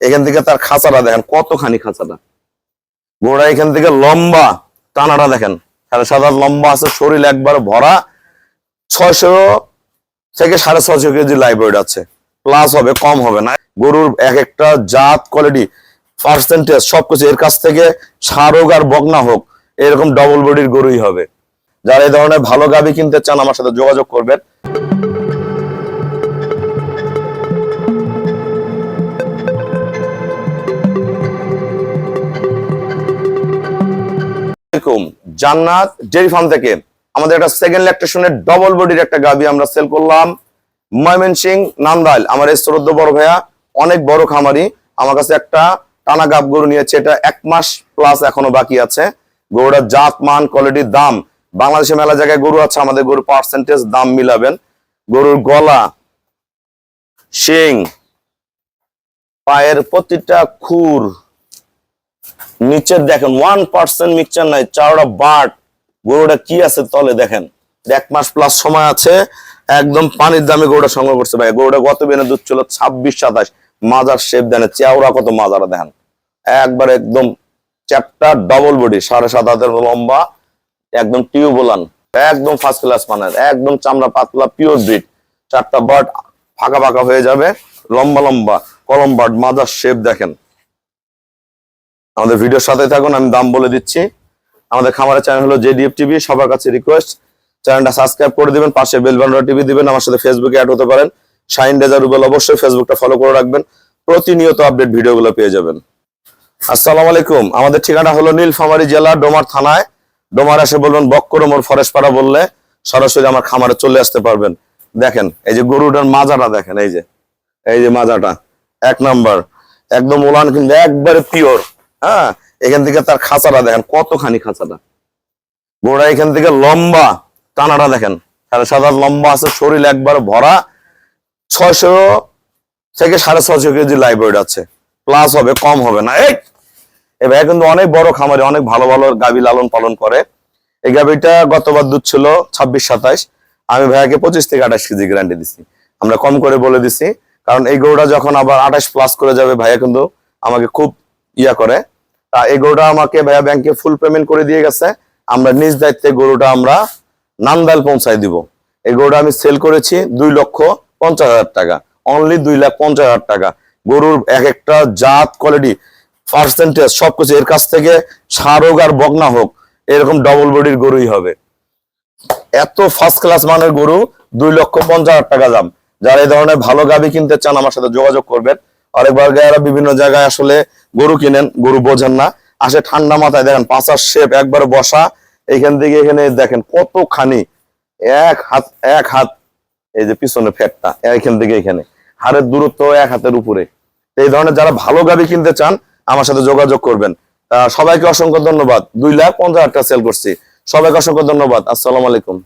এখান থেকে তার খাঁচাটা দেখেন, কতখানি খাঁচাটা। গোড়া এখান থেকে লম্বা, টানাটা দেখেন। সাড়ে সাত লম্বা আছে, শরীর একবার ভরা। ছয়শো থেকে সাড়ে ছয়শো কেজি লাইভ আছে। প্লাস হবে, কম হবে না। গরুর এক একটা জাত কোয়ালিটি পার্সেন্টেজ সবকিছু এর কাছ থেকে সার হোক আর বগনা হোক, এরকম ডবল বডির গরুই হবে। যারা এই ধরনের ভালো গাবি কিনতে চান, আমার সাথে যোগাযোগ করবেন। জান্নাত ডেরি ফার্ম থেকে আমাদের একটা সেকেন্ড ল্যাকটেশনের ডবল বডির একটা গাবি আমরা সেল করলাম। ময়মনসিং নান্দাইল, আমার এই শ্রদ্ধ বড় ভাইয়া, অনেক বড় খামারি। আমার কাছে একটা টানা গাব গরু নিয়েছে, এটা এক মাস প্লাস এখনও বাকি আছে। গরুটার জাত, মান কোয়ালিটির দাম। বাংলাদেশে মেলা জায়গায় গরু আছে, আমাদের গরু পার্সেন্টেজ দাম মিলাবেন। গরুর গলা, শিং, পায়ের প্রতিটা খুর নিচের দেখেন ওয়ান পার্সেন্ট মিক্সচার নাই, চাওড়া বাট, গরুটা কি আছে তলে দেখেন। এক মাস প্লাস সময় আছে, একদম পানির দামে গরুটা সংগ্রহ করছে ভাই। গরুটা গত বেনে দুধ ছিল ছাব্বিশ, সাতাশ। মাজার শেপ দেন, চেওড়া কত মাজারা দেখেন একবার একদম চ্যাপ্টার ডবল বডি সাড়ে সাত হাতের লম্বা, একদম টিউবোলান একদম ফার্স্ট ক্লাস মানের, একদম চামড়া পাতলা পিওর ব্রিড চারটা বার্ড ফাঁকা ফাঁকা হয়ে যাবে, লম্বা লম্বা, কলম বার্ড মাজার শেপ দেখেন। আমাদের ভিডিওর সাথে থাকুন, আমি দাম বলে দিচ্ছি। আমাদের খামারের চ্যানেল হলো জেডিএফ টিভি সবার কাছে রিকোয়েস্ট চ্যানেলটা সাবস্ক্রাইব করে দিবেন পাশে বেল বাটনটা টিভি দিবেন, আমার সাথে ফেসবুকে অ্যাড হতে পারেন। শাইন রেজার রুবেল অবশ্যই ফেসবুকটা ফলো করে রাখবেন। প্রতিনিয়ত আপডেট ভিডিওগুলো পেয়ে যাবেন। আসসালামু আলাইকুম। আমাদের ঠিকানা হলো নীলফামারী জেলা, ডোমার থানায়। ডোমার এসে বলবেন বক্করমোর ফরেস্ট পাড়া বললে সরাসরি আমার খামারে চলে আসতে পারবেন। দেখেন, এই যে গরুটার মাজাটা দেখেন, এই যে এই যে মাজাটা, এক নাম্বার। একদম ওলান কিন্তু একবারে পিওর হ্যাঁ এখান থেকে তার খাঁচাটা দেখেন, কতখানি খাঁচাটা। গোড়া এখান থেকে লম্বা, টানাটা দেখেন। সাড়ে সাত লম্বা আছে, শরীর একবার ভরা। ছয়শো থেকে সাড়ে ছয়শো কেজি ওয়েট আছে। প্লাস হবে, কম হবে না। এই এ ভাইয়া কিন্তু অনেক বড় খামারে, অনেক ভালো ভালো গাভী লালন পালন করে। এই গাভীটা গতবার দুধ ছিল ছাব্বিশ সাতাইশ। আমি ভাইয়াকে পঁচিশ থেকে আঠাশ কেজি গ্যারান্টি দিচ্ছি আমরা কম করে বলে দিছি। কারণ এই গরুটা যখন আবার আঠাশ প্লাস করে যাবে, ভাইয়া কিন্তু আমাকে খুব ইয়া করে। তা এই গরুটা আমাকে ভাইয়া ব্যাংকে ফুল পেমেন্ট করে দিয়ে গেছে। আমরা নিজ দায়িত্বে গরুটা আমরা নান্দাল পৌঁছায় দিব। এই গরুটা আমি সেল করেছি দুই লক্ষ পঞ্চাশ হাজার টাকা। অনলি দুই লাখ পঞ্চাশ হাজার টাকা। গরুর এক একটা জাত কোয়ালিটি পার্সেন্টেজ সবকিছু। এর কাছ থেকে সার হোক আর বগনা হোক, এরকম ডবল বডির গরুই হবে। এত ফার্স্ট ক্লাস মানের গরু, দুই লক্ষ পঞ্চাশ হাজার টাকা দাম। যারা এই ধরনের ভালো গাবি কিনতে চান, আমার সাথে যোগাযোগ করবেন। অনেকবার গায়েরা বিভিন্ন জায়গায় আসলে গরু কিনেন, গরু বোঝেন না। আসে ঠান্ডা মাথায় দেখেন পাঁচার শেপ একবার বসা। এইখান থেকে এখানে দেখেন কতখানি এক হাত এক হাত এই যে পিছনে ফ্যাটটা এখান থেকে এখানে। হাড়ের দূরত্ব এক হাতের উপরে। এই ধরনের যারা ভালো গাবি কিনতে চান, আমার সাথে যোগাযোগ করবেন। সবাইকে অসংখ্য ধন্যবাদ। দুই লাখ পঞ্চাশ হাজার টাকা সেল করছি। সবাইকে অসংখ্য ধন্যবাদ। আসসালামু আলাইকুম।